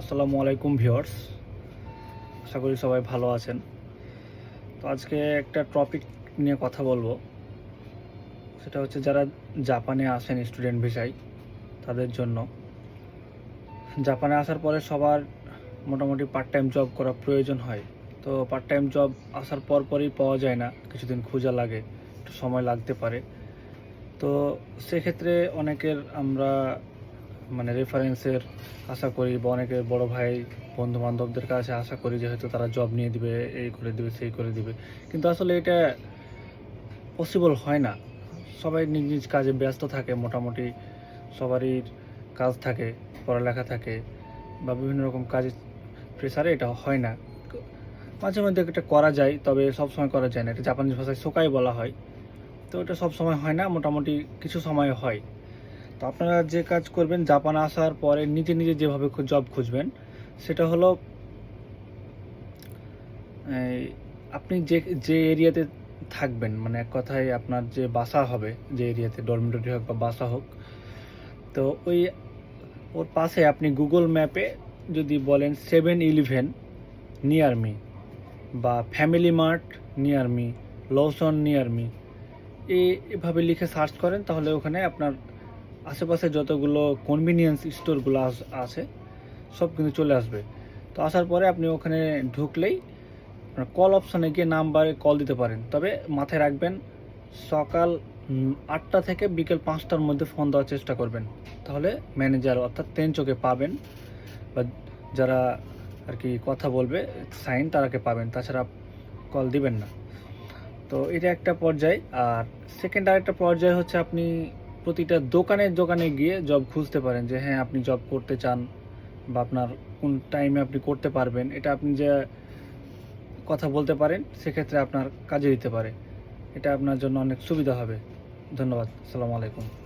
আসসালামু আলাইকুম ভিউয়ার্স। আশা করি সবাই ভালো আছেন। তো আজকে একটা টপিক নিয়ে কথা বলব। সেটা হচ্ছে যারা জাপানে আসেন স্টুডেন্ট ভিসায়, তাদের জন্য। জাপানে আসার পরে সবার মোটামুটি পার্ট টাইম জব করা প্রয়োজন হয়। তো পার্ট টাইম জব আসার পর পরই পাওয়া যায় না, কিছুদিন খোঁজা লাগে, একটু সময় লাগতে পারে। তো সেক্ষেত্রে অনেকের আমরা মানে রেফারেন্সের আশা করি বা অনেকের বড় ভাই বন্ধু বান্ধবদের কাছে আশা করি যে হয়তো তারা জব নিয়ে দিবে, এই করে দিবে, সেই করে দিবে। কিন্তু আসলে এটা পসিবল হয় না। সবাই নিজ নিজ কাজে ব্যস্ত থাকে, মোটামুটি সবারই কাজ থাকে, পড়ালেখা থাকে বা বিভিন্ন রকম কাজের প্রেসারে এটা হয় না। মাঝে মধ্যে এটা করা যায়, তবে সব সময় করা যায় না। এটা জাপানিজ ভাষায় সোকাই বলা হয়। তো এটা সব সময় হয় না, মোটামুটি কিছু সময় হয়। তো আপনারা যে কাজ করবেন, জাপান আসার পরে নিজে নিজে যেভাবে জব খুঁজবেন, সেটা হলো আপনি যে যে এরিয়াতে থাকবেন মানে এক কথায় আপনার যে বাসা হবে, যে এরিয়াতে, ডরমিটরি হোক বা বাসা হোক, তো ওই, ওর পাশে আপনি গুগল ম্যাপে যদি বলেন সেভেন ইলেভেন নিয়ার মি বা family mart near me Lawson near me এভাবে লিখে সার্চ করেন, তাহলে ওখানে আপনার আশেপাশে যতগুলো কনভিনিয়েন্স স্টোরগুলো আছে, সব কিন্তু চলে আসবে। তো আসার পরে আপনি ওখানে ঢুকলেই কল অপশানে গিয়ে নাম্বারে কল দিতে পারেন। তবে মাথায় রাখবেন, সকাল আটটা থেকে বিকেল পাঁচটার মধ্যে ফোন দেওয়ার চেষ্টা করবেন। তাহলে ম্যানেজার অর্থাৎ তেন চোখে পাবেন বা যারা আর কি কথা বলবে সাইন তারাকে পাবেন। তাছাড়া কল দিবেন না। তো এটা একটা পর্যায়। আর সেকেন্ড আরেকটা পর্যায় হচ্ছে আপনি প্রতিটা দোকানে দোকানে গিয়ে জব খুঁজতে পারেন যে হ্যাঁ আপনি জব করতে চান বা আপনার কোন টাইমে আপনি করতে পারবেন। এটা আপনি যে কথা বলতে পারেন, সেক্ষেত্রে আপনার কাজে দিতে পারে। এটা আপনার জন্য অনেক সুবিধা হবে। ধন্যবাদ। আসসালামু আলাইকুম।